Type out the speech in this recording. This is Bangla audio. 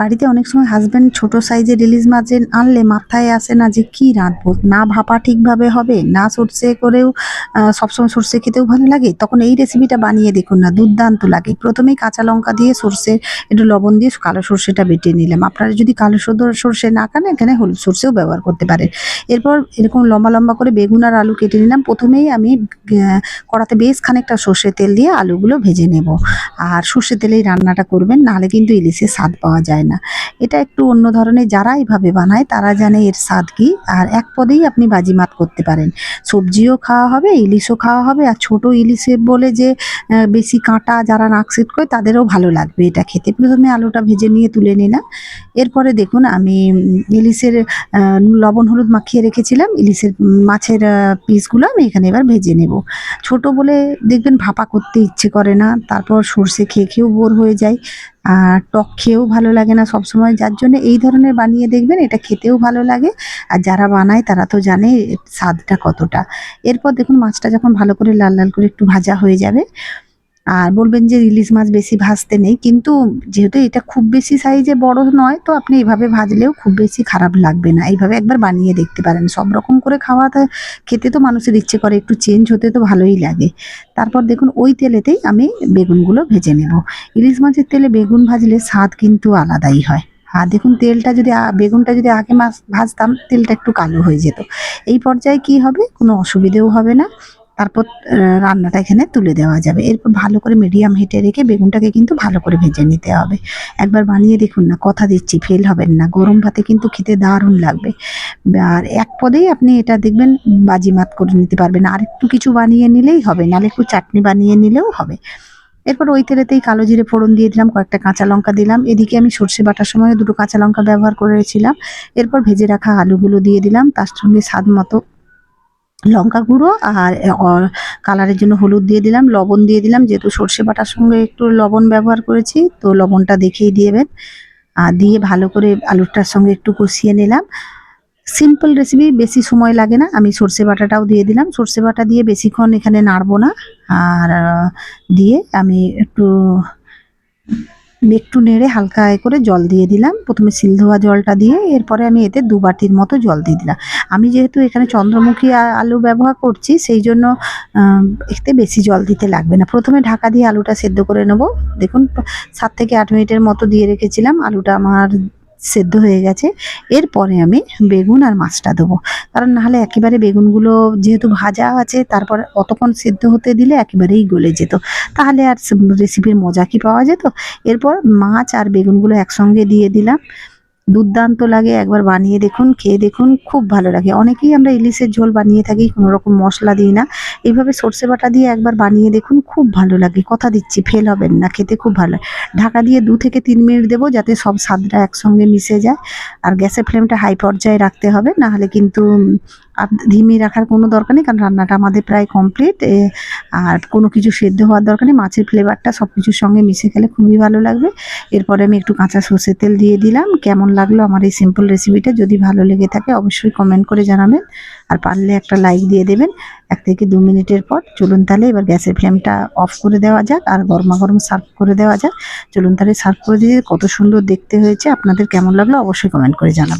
বাড়িতে অনেক সময় হাজব্যান্ড ছোট সাইজের ইলিশ মাছ আনলে মাথায় আসে না যে কি রাঁধবো? না ভাপা ঠিকভাবে হবে, না সর্ষে করেও সবসময় সর্ষে খেতেও ভালো লাগে? তখন এই রেসিপিটা বানিয়ে দেখুন না, দুর্দান্ত লাগে। প্রথমেই কাঁচা লঙ্কা দিয়ে সর্ষে, একটু লবণ দিয়ে কালো সর্ষেটা বেটে নিলাম। আপনারা যদি কালো সর্ষে না খান, এখানে হলুদ সর্ষেও ব্যবহার করতে পারেন। এরপর এরকম লম্বা লম্বা করে বেগুন আর আলু কেটে নিলাম। প্রথমেই আমি কড়াতে বেশ খানিকটা সর্ষে তেল দিয়ে আলুগুলো ভেজে নেব। আর সর্ষে তেলেই রান্নাটা করবেন, নাহলে কিন্তু ইলিশের স্বাদ পাওয়া যায় না। এটা একটু অন্য ধরনের যারা এইভাবে বানায়, তারা জানে এর স্বাদ কি। আর এক পদেই আপনি বাজিমাত করতে পারেন। সবজিও খাওয়া হবে, ইলিশও খাওয়া হবে। আর ছোট ইলিশে বলে যে বেশি কাঁটা যারা নাক সেট করে, তাদেরও ভালো লাগবে এটা খেতে। প্রথমে আলুটা ভেজে নিয়ে তুলে নিলাম। এরপরে দেখুন, আমি ইলিশের লবণ হলুদ মাখিয়ে রেখেছিলাম। ইলিশের মাছের পিসগুলো আমি এখানে এবার ভেজে নেব। ছোট বলে দেখবেন ভাপা করতে ইচ্ছে করে না। তারপর সর্ষে খেয়ে খেয়েও বোর হয়ে যায়। আর টক খেয়েও ভালো লাগে না সবসময়। যার জন্য এই ধরনের বানিয়ে দেখবেন, এটা খেতেও ভালো লাগে। আর যারা বানায় তারা তো জানে স্বাদটা কতটা। এরপর দেখুন মাছটা যখন ভালো করে লাল লাল করে একটু ভাজা হয়ে যাবে আর বলবেন যে ইলিশ মাছ বেশি ভাজতে নেই, কিন্তু যেহেতু এটা খুব বেশি সাইজে বড় নয়, তো আপনি এইভাবে ভাজলেও খুব বেশি খারাপ লাগবে না। এইভাবে একবার বানিয়ে দেখতে পারেন। সব রকম করে খাওয়াতে, খেতে তো মানুষের ইচ্ছে করে, একটু চেঞ্জ হতে তো ভালোই লাগে। তারপর দেখুন, ওই তেলেতেই আমি বেগুনগুলো ভেজে নেব। ইলিশ মাছের তেলে বেগুন ভাজলে স্বাদ কিন্তু আলাদাই হয়। আর দেখুন, তেলটা যদি বেগুনটা যদি আগে মাছ, ভাজতাম, তেলটা একটু কালো হয়ে যেত। এই পর্যায়ে কি হবে? কোনো অসুবিধেও হবে না। তারপর রান্নাটা এখানে তুলে দেওয়া যাবে। এরপর ভালো করে মিডিয়াম হিটে রেখে বেগুনটাকে কিন্তু ভালো করে ভেজে নিতে হবে। একবার বানিয়ে দেখুন না, কথা দিচ্ছি ফেল হবেন না। গরম ভাতে কিন্তু খেতে দারুণ লাগবে। আর এক পদেই আপনি এটা দেখবেন বাজিমাত করে নিতে পারবেন। আর একটু কিছু বানিয়ে নিলেই হবে, নাহলে একটু চাটনি বানিয়ে নিলেও হবে। এরপর ওই তেলেতেই কালো জিরে ফোড়ন দিয়ে দিলাম, কয়েকটা কাঁচা লঙ্কা দিলাম। এদিকে আমি সর্ষে বাটার সময় দুটো কাঁচা লঙ্কা ব্যবহার করেছিলাম। এরপর ভেজে রাখা আলুগুলো দিয়ে দিলাম। তার সঙ্গে স্বাদ মতো লঙ্কা গুঁড়ো আর কালারের জন্য হলুদ দিয়ে দিলাম, লবণ দিয়ে দিলাম, যেহেতু সর্ষে বাটার সঙ্গে একটু লবণ ব্যবহার করেছি, তো লবণটা দেখেই দিয়েবেন। আর দিয়ে ভালো করে আলুটার সঙ্গে একটু কষিয়ে নিলাম। সিম্পল রেসিপি, বেশি সময় লাগে না, আমি সর্ষে বাটাটাও দিয়ে দিলাম। সর্ষে বাটা দিয়ে বেশিক্ষণ এখানে নাড়বো না, আর দিয়ে আমি একটু একটু নেড়ে হালকা এ করে জল দিয়ে দিলাম। প্রথমে সিল ধোয়া জলটা দিয়ে এরপরে আমি এতে দু বাটির মতো জল দিয়ে দিলাম। আমি যেহেতু এখানে চন্দ্রমুখী আলু ব্যবহার করছি, সেই জন্য এতে বেশি জল দিতে লাগবে না। প্রথমে ঢাকা দিয়ে আলুটা সেদ্ধ করে নেব। দেখুন, সাত থেকে আট মিনিটের মতো দিয়ে রেখেছিলাম। আলুটা আমার সেদ্ধ হয়ে গেছে। এরপরে আমি বেগুন আর মাছটা দেবো। কারণ নাহলে একেবারে বেগুনগুলো যেহেতু ভাজা আছে, তারপর অতক্ষণ সেদ্ধ হতে দিলে একেবারেই গলে যেত। তাহলে আর রেসিপির মজা কি পাওয়া যেত? এরপর মাছ আর বেগুনগুলো একসঙ্গে দিয়ে দিলাম। দুর্দান্ত লাগে, একবার বানিয়ে দেখুন, খেয়ে দেখুন, খুব ভালো লাগে। অনেকেই আমরা ইলিশের ঝোল বানিয়ে থাকি কোনো রকম মশলা দিই না। এইভাবে সর্ষে বাটা দিয়ে একবার বানিয়ে দেখুন, খুব ভালো লাগে। কথা দিচ্ছি ফেল হবেন না, খেতে খুব ভালো। ঢাকা দিয়ে দু থেকে তিন মিনিট দেবো যাতে সব স্বাদটা একসঙ্গে মিশে যায়। আর গ্যাসের ফ্লেমটা হাই পর্যায়ে রাখতে হবে, না হলে কিন্তু ধিমি রাখার কোনো দরকার নেই, কারণ রান্নাটা আমাদের প্রায় কমপ্লিট আর কোনো কিছু সেদ্ধ হওয়ার দরকার নেই। মাছের ফ্লেভারটা সব কিছুর সঙ্গে মিশে গেলে খুবই ভালো লাগবে। এরপরে আমি একটু কাঁচা সর্ষের তেল দিয়ে দিলাম। কেমন লাগল আমার এই সিম্পল রেসিপিটা যদি ভালো লেগে থাকে, অবশ্যই কমেন্ট করে জানাবেন। আর পারলে একটা লাইক দিয়ে দেবেন। এক থেকে দু মিনিটের পর চলুন তাহলে এবার গ্যাসের ফ্লেমটা অফ করে দেওয়া যাক আর গরমা গরম সার্ভ করে দেওয়া যাক। চলুন তাহলে সার্ভ করে দিয়ে কত সুন্দর দেখতে হয়েছে। আপনাদের কেমন লাগল অবশ্যই কমেন্ট করে জানাবেন।